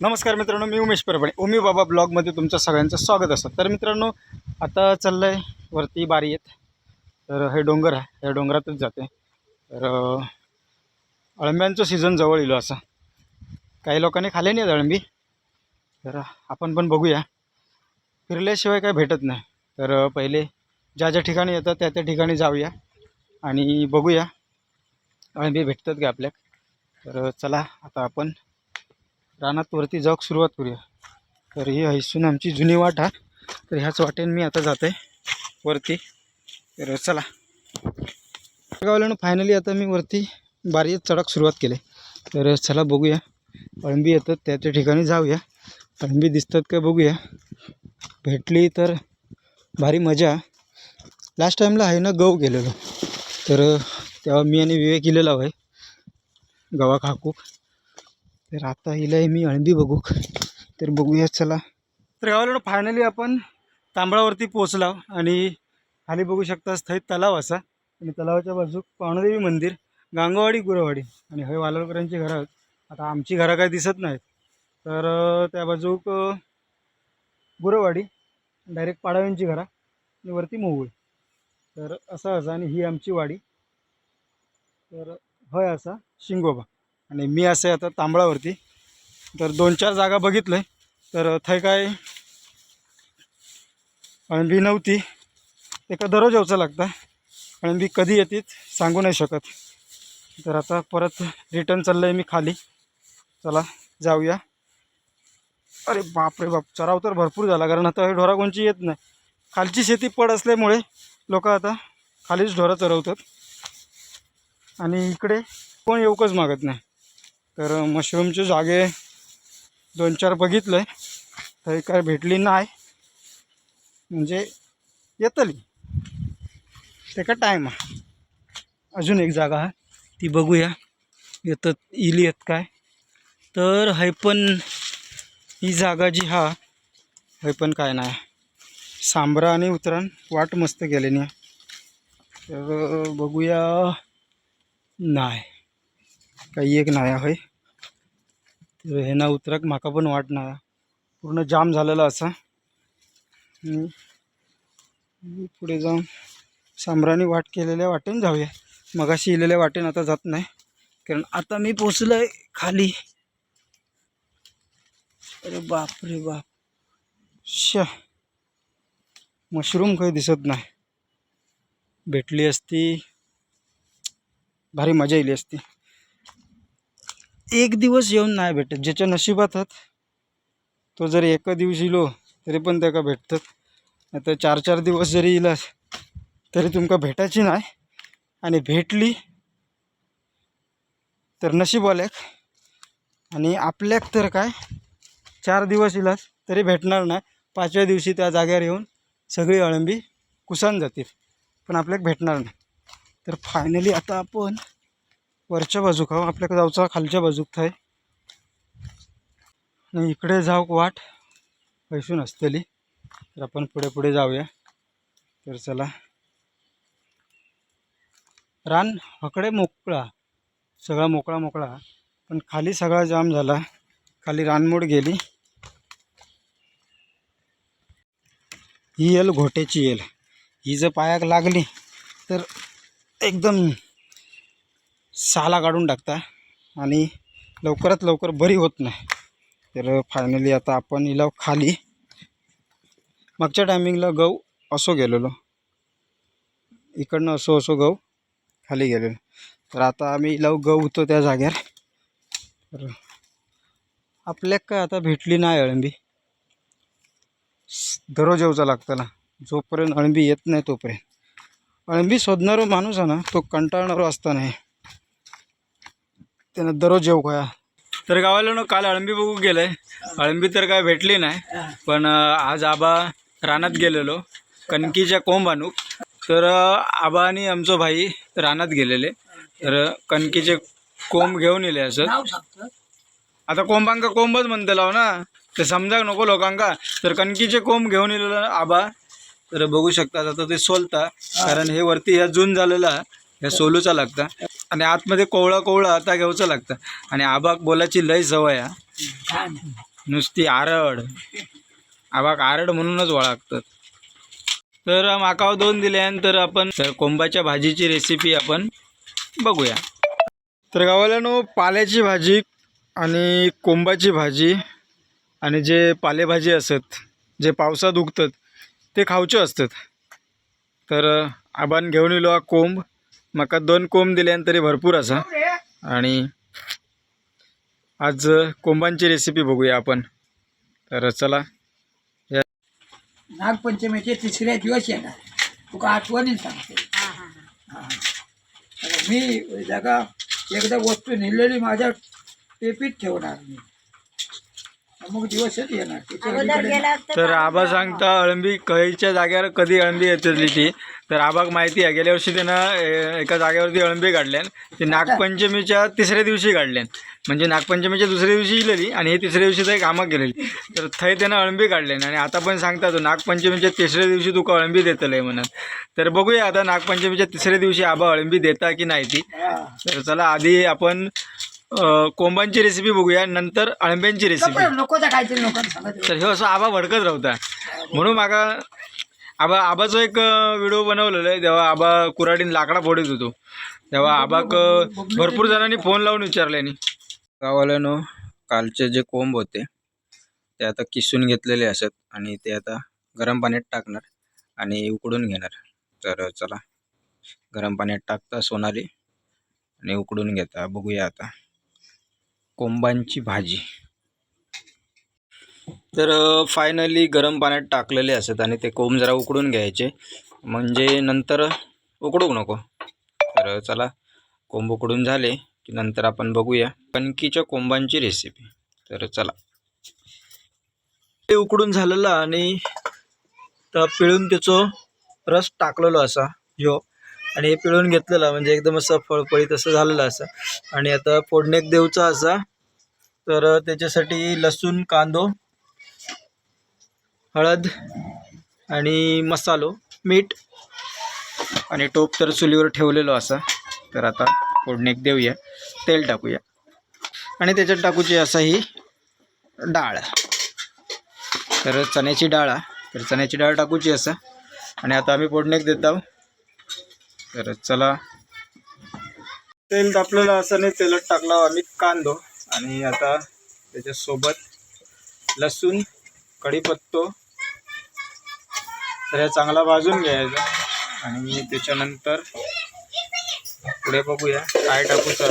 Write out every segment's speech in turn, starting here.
नमस्कार मित्रांनो मी उमेश परभणे. उमी बाबा ब्लॉगमध्ये तुमचं सगळ्यांचं स्वागत असतं. तर मित्रांनो आता चाललं आहे वरती बारी येत तर हे डोंगर आहे. या डोंगरातच जाते तर अळंब्यांचं सीझन जवळ येलो असं. काही लोकांनी खाल्ले नाही आहेत अळंबी. तर आपण पण बघूया. फिरल्याशिवाय काय भेटत नाही. तर पहिले ज्या ज्या ठिकाणी येतात त्या त्या ठिकाणी जाऊया. आणि बघूया. अळंबी भेटतात का आपल्या तर चला आता आपण रानात वरती जाऊक सुरुवात करूया. तर ही हैसून आमची जुनी वाट हा. तर ह्याच वाटेने मी आता जात आहे वरती. तर चला. गावल्यानं फायनली आता मी वरती बारीत चढक सुरुवात केली. तर चला बघूया. अळंबी येतात त्या त्या ठिकाणी जाऊया. अळंबी दिसतात का बघूया. भेटली तर भारी मजा. लास्ट टाईमला आहे ना गहू गेलेलो. तर तेव्हा मी आणि विवेक गेलेलो आहे. गवा खाकूक तर आता हिला मी अळंबी बघू. तर बघूया चला. तर गावाला फायनली आपण तांबळावरती पोचला आणि खाली बघू शकता स्थैत तलाव असा. आणि तलावाच्या बाजूक पावणादेवी मंदिर गांगवाडी गुरवाडी आणि हे वालवकरांची घरं आहेत. आता आमची घरं काही दिसत नाहीत. तर त्या बाजूक गुरवाडी डायरेक्ट पाडाव्यांची घरं आणि वरती मोहोळ. तर असं असं आणि ही आमची वाडी. तर होय असा शिंगोबा. आणि मी असे आता तांबळावरती. तर दोन चार जागा बघितलं तर थंय काय? अळंबी नव्हती. एका दररोज यावचं लागतं. अळंबी कधी येतीत सांगू नाही शकत. तर आता परत रिटर्न चाललं आहे मी खाली. चला जाऊया. अरे बापरे बाप चराव तर भरपूर झाला कारण आता हे ढोरा येत नाही. खालची शेती पड असल्यामुळे लोक आता खालीच ढोरं चरवतात आणि इकडे कोण येऊकच मागत नाही. तर मशरूमचे जागे दोन चार बघितलं आहे तरी काय भेटली नाही. म्हणजे येतली. ते का टाईम आहे? अजून एक जागा आहे. ती बघूया. येतात इली येत काय? तर है पण ही जागा जी हा है पण काय नाही. सांबरा आणि उतरण वाट मस्त गेले नाही तर बघूया. नाही. काही एक नाही आहे तर हे ना उतरक माका पण वाट नाही पूर्ण जाम झालेला असा. पुढे जाऊन सांबराने वाट केलेल्या वाटेन जाऊया. मगाशी इलेल्या वाटेन आता जात नाही. कारण आता मी पोचलो आहे खाली. अरे बाप रे बाप. श. मशरूम काही दिसत नाही. भेटली असती. भारी मजा येली असती. एक दिवस येऊन नाही भेटत. ज्याच्या नशिबात तो जर एका दिवशी इलो तरी पण त्याका भेटतात. आता चार चार दिवस जरी इलास तरी तुमका भेटायची नाही. आणि भेटली तर नशीबवाल्याक आणि आपल्याक तर काय चार दिवस इलास तरी भेटणार नाही. पाचव्या दिवशी त्या जाग्यावर येऊन सगळी अळंबी कुसान जातील. पण आपल्याक भेटणार नाही. तर फायनली आता आपण वरच्या बाजूक आहो आपल्याकडे जाऊचा खालच्या बाजूक थाय. आणि इकडे जाऊक वाट पैसून असतली तर आपण पुढे पुढे जाऊया. तर चला. रान हकडे मोकळा सगळा मोकळा मोकळा. पण खाली सगळा जाम झाला. खाली रानमोड गेली. ही येल घोट्याची येल. ही जर पायाक लागली तर एकदम साला काढून टाकता आणि लवकरात लवकर बरी होत नाही. तर फायनली आता आपण हिला खाली. मागच्या टायमिंगला गहू असो गेलेलो. इकडनं असो असो गहू खाली गेलेलो. तर आता आम्ही हिला गहू होतो त्या जाग्यावर तर आपल्याक काय आता भेटली नाही अळंबी. दररोज येऊचा लागताना जोपर्यंत अळंबी येत नाही तोपर्यंत. अळंबी शोधणारो माणूस आहे ना तो कंटाळणारो असता नाही. त्यानं दररोज येऊ काय तर गावाला ना काल अळंबी बघू गेलंय. अळंबी तर काय भेटली नाही. पण आज आबा रानात गेलेलो कणकीच्या कोंब आणूक तर आबा आणि आमचो भाई रानात गेलेले. तर कणकीचे कोंब घेऊन येले असत आता कोंबांका कोंबच म्हणतलो ना. ते समजाक नको लोकांका. तर कणकीचे कोंब घेऊन येलेलो आबा. तर बघू शकतात आता ते सोलता. कारण हे वरती ह्या जून झालेला ह्या सोलूचा लागता. आणि आतमध्ये कोवळा कोवळा आता घ्यावचं लागतं. आणि आबाक बोलाची लय सवय हा नुसती आरड. आबाक आरड म्हणूनच ओळखतात. तर माकाव दोन दिल्यानंतर आपण तर कोंबाच्या भाजीची रेसिपी आपण बघूया. तर गावाल्यानो पाल्याची भाजी आणि कोंबाची भाजी आणि जे पालेभाजी असत जे पावसात उगतात ते खावचे असतात. तर आबान घेऊन येलो हा कोंब. म्हाका दोन कोंब दिल्यान तरी भरपूर असा. आणि आज कोंबांची रेसिपी बघूया आपण. तर चला. नागपंचमीचे तिसरे दिवस येणार. तुका आठवणीन सांगते. हा. मी जागा एकदा वस्तू नेलेली माझ्या टेपीत ठेवणार मी. मग दिवसच येणार त्याच्या अलीकडे तर आबा सांगता अळंबी खयच्या जाग्यावर कधी अळंबी येतली ती तर आबाक माहिती आहे गेल्या वर्षी त्यानं ए, एका जागेवरती अळंबी काढल्यान ते नागपंचमीच्या तिसऱ्या दिवशी काढल्यान. म्हणजे नागपंचमीच्या दुसऱ्या दिवशी इलेली आणि हे तिसऱ्या दिवशी थंय कामाक गेलेली. तर थंय त्यानं अळंबी काढल्यान आणि आता पण सांगता तो नागपंचमीच्या तिसऱ्या दिवशी तुका अळंबी देतलंय म्हणून. तर बघूया आता नागपंचमीच्या तिसऱ्या दिवशी आबा अळंबी देता की नाही ती? हा. तर चला आधी आपण कोंबांची रेसिपी बघूया नंतर अळंब्यांची रेसिपी तर हे असं आबा भडकत राहता म्हणून माका आबा आबाचो एक व्हिडिओ बनवलेला आहे. तेव्हा आबा कुराडीन लाकडा फोडत होतो. तेव्हा आबाक भरपूर जणांनी फोन लावून विचारल्यानी गावाल्यानो कालचे जे कोंब होते ते आता किसून घेतलेले असत आणि ते आता गरम पाण्यात टाकणार आणि उकडून घेणार. तर चला गरम पाण्यात टाकता सोनाली आणि उकडून घेता. बघूया आता. कोंबांची भाजी. तर फायनली गरम पाण्यात टाकलेले असत आणि ते कोंब जरा उकडून घ्यायचे. म्हणजे नंतर उकडूक नको. तर चला कोंब उकडून झाले की नंतर आपण बघूया कणकीच्या कोंबांची रेसिपी तर चला. ते उकडून झालेलं आणि तर पिळून त्याचो रस टाकलेलो असा ह्यो. आणि हे पिळून घेतलेला म्हणजे एकदम असं फळफळीत असं झालेलं असं. आणि आता फोडणेक देऊचा असा तर त्याच्यासाठी लसूण कांदो हळद आणि मसालो मीठ आणि टोप तर चुलीवर ठेवलेलो असा. तर आता फोडणीक देऊया. तेल टाकूया. आणि त्याच्यात टाकूची असा ही डाळ. तर चण्याची डाळ. तर चण्याची डाळ टाकूची असा. आणि आता आम्ही फोडणीक देत आहोत. तर चला. तेल तापलेलं असं नाही तेलात टाकला आम्ही कांदो. आणि आता त्याच्यासोबत लसूण कढीपत्तो तर हे चांगला भाजून घ्यायचा. आणि त्याच्यानंतर पुढे बघूया काय टाकूचं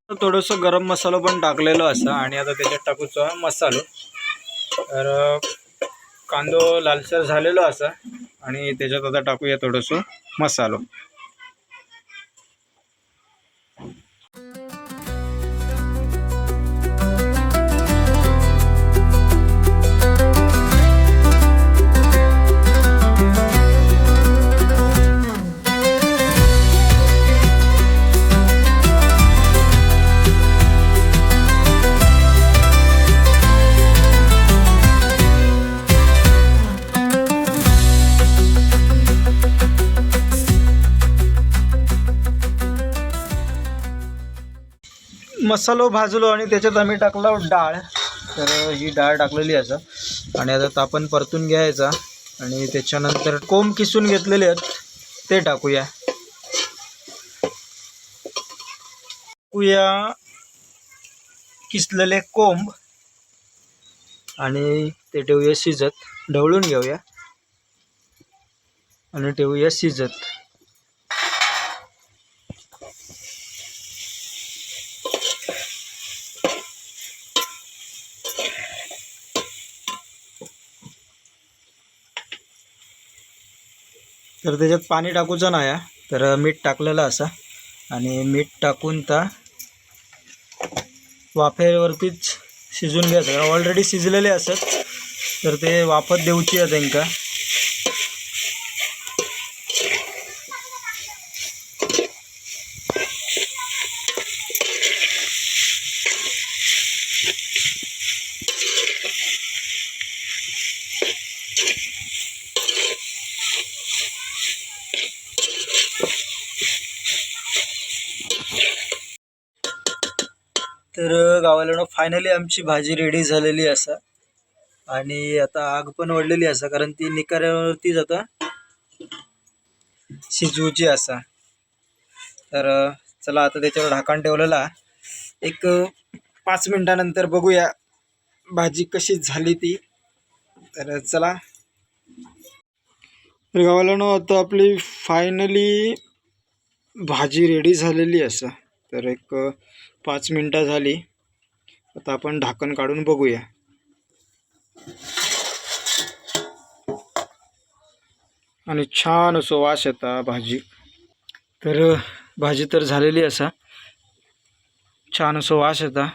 आता थोडंसं गरम मसाला पण टाकलेलो असा आणि आता त्याच्यात टाकूचा मसालो. तर कांदो लालसर झालेलो असा आणि त्याच्यात आता टाकूया थोडंसं मसालो. मसालो भाजलो आणि त्याच्यात आम्ही टाकला डाळ. तर ही डाळ टाकलेली असं आणि आता तापण परतून घ्यायचा. आणि त्याच्यानंतर कोंब किसून घेतलेले आहेत ते टाकूया. टाकूया किसलेले कोंब. आणि ते ठेवूया शिजत. ढवळून घेऊया. आणि ठेवूया शिजत. तर त्याच्यात पाणी टाकूचं नाही हा. तर मीठ टाकलेलं असा. आणि मीठ टाकून त्या वाफेवरतीच शिजून घ्यायचं. ऑलरेडी शिजलेले असत. तर ते वाफत देऊची आहे त्यांका. गावाला फायनली आमची भाजी रेडी झालेली असा. आणि आता आग पण वाढलेली असा कारण ती निकाऱ्यावरतीच आता शिजवूची असा. तर चला आता त्याच्यावर ढाकण ठेवलेला. एक पाच मिनिटानंतर बघूया भाजी कशी झाली ती. तर चला. गावाला आता आपली फायनली भाजी रेडी झालेली असा. तर एक पाच मिनटं झाली. आता आपण ढाकण काढून बघूया. आणि छान असं वास येता भाजी. तर भाजी तर झालेली असा. छान असं वास येता.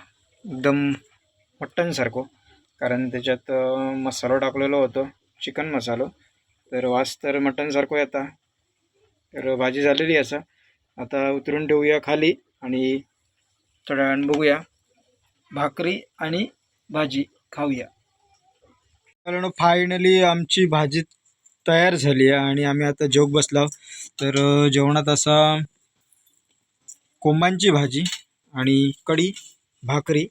एकदम मटणसारखं कारण त्याच्यात मसालो टाकलेलो होतो. चिकन मसालो. तर वास तर मटणसारखं येता. तर भाजी झालेली असा. आता उतरून ठेवूया खाली आणि थोड्या वेळानं बघूया. भाकरी आणि भाजी खाऊया. कारण फायनली आमची भाजी तयार झाली आहे आणि आम्ही आता जेवक बसलो तर जेवणात असा कोंबांची भाजी आणि कढी भाकरी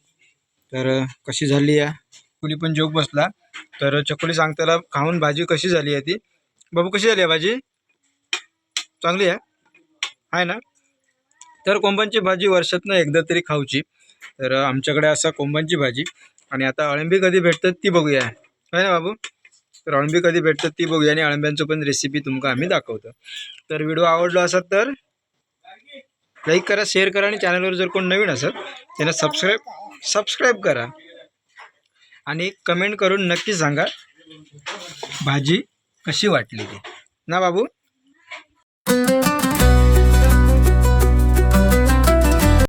तर कशी झाली आहे? कुणी पण जोग बसला. तर चकुली सांगताना खाऊन भाजी कशी झाली आहे ती? बाबू कशी झाली आहे भाजी? चांगली आहे? आहे ना? तर कोंबांची भाजी वर्षातनं एकदा तरी खाऊची. तर आमच्याकडे असा कोंबांची भाजी आणि आता अळंबी कधी भेटतात ती बघूया. आहे ना बाबू? तर अळंबी कधी भेटतात ती बघूया आणि अळंब्यांचं पण रेसिपी तुमका आम्ही दाखवतो. तर व्हिडिओ आवडला असाल तर लाईक करा शेअर करा आणि चॅनलवर जर कोण नवीन असेल त्यांना सबस्क्राईब सबस्क्राईब करा. आणि कमेंट करून नक्की सांगा भाजी कशी वाटली ती. ना बाबू?